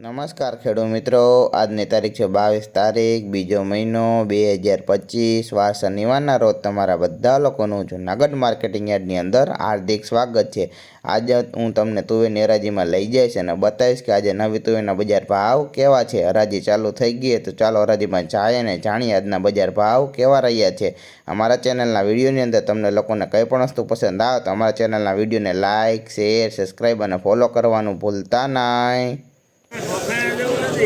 નમસ્કાર ખેડૂત મિત્રો, આજની તારીખ છે બાવીસ તારીખ, બીજો મહિનો બે હજાર પચીસ, વાર શનિવારના રોજ તમારા બધા લોકોનું જૂનાગઢ માર્કેટિંગ યાર્ડની અંદર હાર્દિક સ્વાગત છે. આજે હું તમને તુવેરની હરાજીમાં લઈ જઈશ અને બતાવીશ કે આજે નવી તુવેરના બજાર ભાવ કેવા છે. હરાજી ચાલુ થઈ ગઈ તો ચાલો હરાજીમાં જાય અને જાણીએ આજના બજાર ભાવ કેવા રહ્યા છે. અમારા ચેનલના વિડીયોની અંદર તમને લોકોને કંઈ પણ વસ્તુ પસંદ આવે તો અમારા ચેનલના વિડીયોને લાઇક શેર, સબસ્ક્રાઈબ અને ફોલો કરવાનું ભૂલતા નહીં.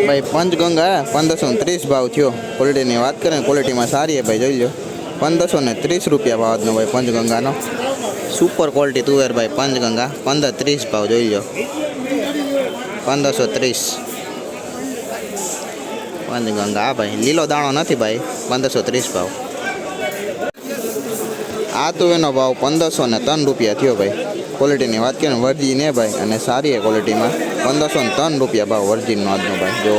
ભાઈ, પંચગંગા પંદરસો ને ત્રીસ ભાવ થયો. ક્વોલિટીની વાત કરીએ ને ક્વોલિટીમાં સારી ભાઈ, જોઈ લો પંદરસો ને ત્રીસ રૂપિયા ભાવ આજનો ભાઈ, પંચગંગાનો. સુપર ક્વોલિટી તુવેર ભાઈ, પંચગંગા. પંદર ત્રીસ ભાવ, જોઈ લો પંદરસો ત્રીસ. પંચગંગા, હા ભાઈ, લીલો દાણો નથી ભાઈ, પંદરસો ત્રીસ ભાવ. આ તુવેરનો ભાવ પંદરસો ને ત્રણ રૂપિયા થયો ભાઈ. ક્વોલિટીની વાત કરીએ ને, વર્જી ને ભાઈ, અને સારી એ ક્વોલિટીમાં પંદરસો ને ત્રણ રૂપિયા ભાવ વર્જીનનો આજનો ભાઈ જો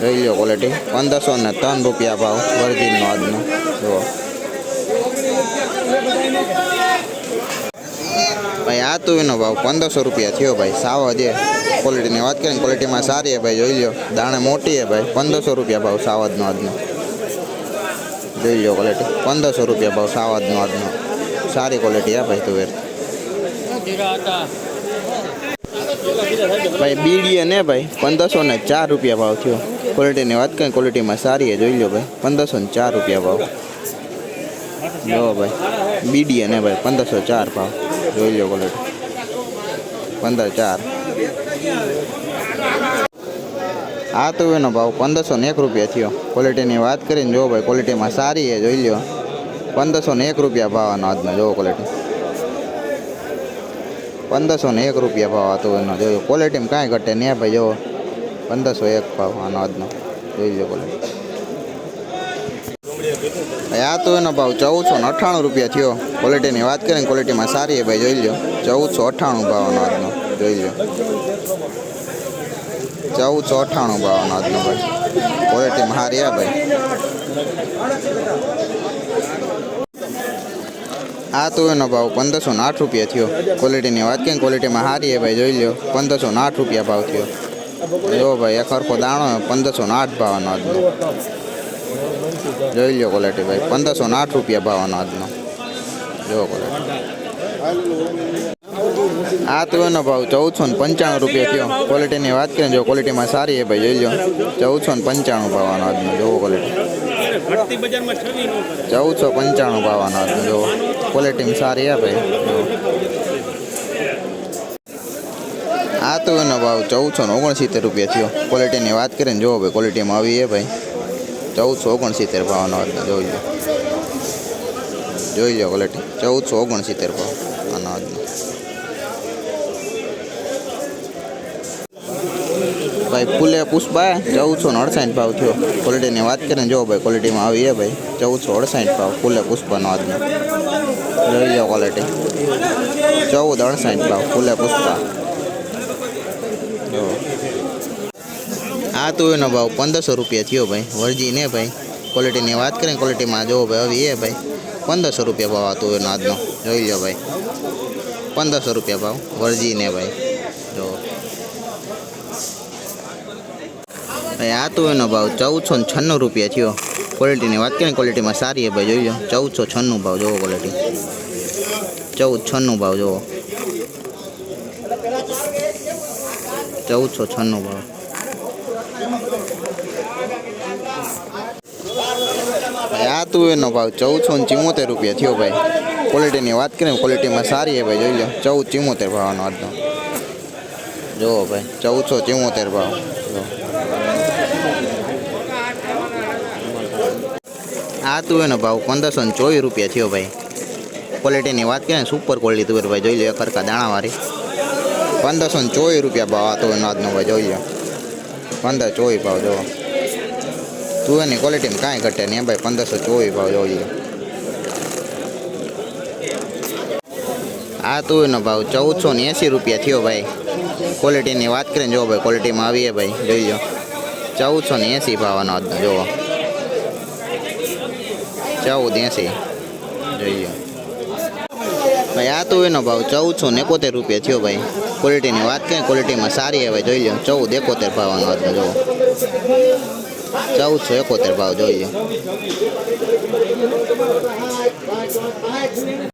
જોઈ લો ક્વોલિટી પંદરસો ને ત્રણ રૂપિયા ભાવ વર્જીનનો આજનો જો ભાઈ, આ એનો ભાવ પંદરસો રૂપિયા થયો ભાઈ, સાવ જે ક્વોલિટીની વાત કરીએ ને ક્વોલિટીમાં સારી છે ભાઈ, જોઈ લો દાણે મોટી છે ભાઈ, પંદરસો રૂપિયા ભાવ સાવજનો આજનો જોઈ લો ક્વોલિટી પંદરસો રૂપિયા ભાવ સાવજનો આજનો સારી ક્વોલિટી આ ભાઈ તુવેર. ભાઈ બીડીએ ને ભાઈ, પંદરસો ને ચાર રૂપિયા ભાવ થયો. ક્વોલિટીની વાત કરીએ ક્વોલિટીમાં સારી જોઈ લો ભાઈ, પંદરસો ને ચાર રૂપિયા ભાવ. જો ભાઈ બીડીએ ને ભાઈ, પંદરસો ચાર ભાવ. જોઈ લો ક્વોલિટી પંદર ચાર. આ તો એનો ભાવ પંદરસો ને એક રૂપિયા થયો. ક્વોલિટીની વાત કરીને જો ભાઈ ક્વોલિટીમાં સારી છે જોઈ લો. પંદરસો ને એક રૂપિયા ભાવ આનો આજનો જોવો ક્વોલિટી પંદરસો ને એક રૂપિયા ભાવ હતો એનો. જોયો ક્વોલિટીમાં કાંઈ ઘટે નહીં ભાઈ, જો પંદરસો એક ભાવ આનો આજનો. જોઈ લો ક્વોલિટી આ તો એનો ભાવ ચૌદસો ને અઠ્ઠાણું રૂપિયા થયો. ક્વોલિટીની વાત કરીને ક્વોલિટીમાં સારી છે ભાઈ, જોઈ લો ચૌદસો અઠ્ઠાણું ભાવનો આજનો. જોઈ લો ચૌદસો અઠ્ઠાણું ભાવનો આજનો ભાઈ. ક્વોલિટીમાં સારી આ ભાઈ. આ તો એનો ભાવ પંદરસો ને આઠ રૂપિયા થયો. ક્વોલિટીની વાત ને ક્વોલિટીમાં સારી એ ભાઈ જોઈ લો પંદરસો ને આઠ રૂપિયા ભાવ થયો. જો ભાઈ, એક સરખો દાણો પંદરસો ને આઠ ભાવનો આજનો. જોઈ લો ક્વોલિટી ભાઈ, પંદરસો ને આઠ રૂપિયા ભાવનો આજનો. જો ક્વોલિટી આ તો એનો ભાવ ચૌદસો ને પંચાણું રૂપિયા થયો. ક્વોલિટીની વાત કરીએ જો ક્વોલિટીમાં સારી એ ભાઈ જોઈ લો ચૌદસો ને પંચાણું ભાવનો આજનો જોવો ક્વોલિટી ચૌદસો પંચાણું ભાવનો આજનો જોવો ક્વોલિટીમાં સારી જો આ તો એનો ભાવ ચૌદસો ને ઓગણસિત્તેર રૂપિયા થયો. ક્વોલિટીની વાત કરીએ ને જોવો ભાઈ ક્વોલિટીમાં આવી એ ભાઈ. ચૌદસો ઓગણસિત્તેર ભાવનો જોઈ લો. જોઈ લો ક્વોલિટી ચૌદસો ઓગણસિત્તેર ભાવ આનો આજનો ભાઈ ફૂલે પુષ્પા ચૌદસો ને અડસાઠ ભાવ થયો. ક્વોલિટીની વાત કરીને જો ભાઈ ક્વોલિટીમાં આવી છે ભાઈ, ચૌદસો અડસાઠ ભાવ ફૂલે પુષ્પાનો આજનો. લઈ જાઓ ક્વોલિટી ચૌદ અડસાઠ ભાવ ફૂલે પુષ્પા. જો. આ એનો ભાવ પંદરસો રૂપિયા થયો ભાઈ વરજી ને ભાઈ. ક્વોલિટીની વાત કરીએ ને ક્વોલિટીમાં જો ભાઈ આવી એ ભાઈ, પંદરસો રૂપિયા ભાવ હતો એનો આજનો. જોઈ લો ભાઈ. પંદરસો રૂપિયા ભાવ વરજી ને ભાઈ જો ભાઈ, આ તો એનો ભાવ ચૌદસો ને છન્નું રૂપિયા થયો. ક્વોલિટીની વાત કરીએ ને ક્વોલિટીમાં સારી છે ભાઈ, જોઈ લો. ચૌદસો છન્નું ભાવ, જોવો ક્વોલિટી ચૌદ છન્નું ભાવ, જોવો. ચૌદસો છન્નું ભાવ. આ તો એનો ભાવ ચૌદસો ને ચિમોતેર રૂપિયા થયો ભાઈ. ક્વોલિટીની વાત કરીને ક્વોલિટીમાં સારી છે ભાઈ, જોઈ લો. ચૌદ ચિમોતેર ભાવનો આજનો જુઓ ભાઈ, ચૌદસો ચિમોતેર ભાવ. જો આ તું એનો ભાવ પંદરસો ને ચોવીસ રૂપિયા થયો ભાઈ. ક્વોલિટીની વાત કરીએ ને સુપર ક્વોલિટી તુવેર ભાઈ, જોઈ લો એક દાણાવાળી પંદરસો ને ચોવીસ રૂપિયા ભાવ આતો એનો આજનો ભાઈ, જોઈ લો પંદર ચોવીસ ભાવ જો તુવેરની ક્વોલિટીમાં કાંઈ ઘટે નહીં ભાઈ, પંદરસો ચોવીસ ભાવ, જોઈ લો આ તુવેરનો ભાવ ચૌદસો ને એંસી રૂપિયા થયો ભાઈ. ક્વોલિટીની વાત કરીને જોવો ભાઈ ક્વોલિટીમાં આવીએ ભાઈ, જોઈ લો ચૌદસો ને એંસી ભાવનો આજનો જોવો ચૌદ એંસી જોઈ લો ભાઈ, આ તો એનો ભાવ ચૌદસો ને એકોતેર રૂપિયા થયો ભાઈ. ક્વોલિટીની વાત કરીએ ક્વોલિટીમાં સારી હવે જોઈ લો ચૌદ એકોતેર ભાવનો હતો, જુઓ. ચૌદસો એકોતેર ભાવ જોઈ લો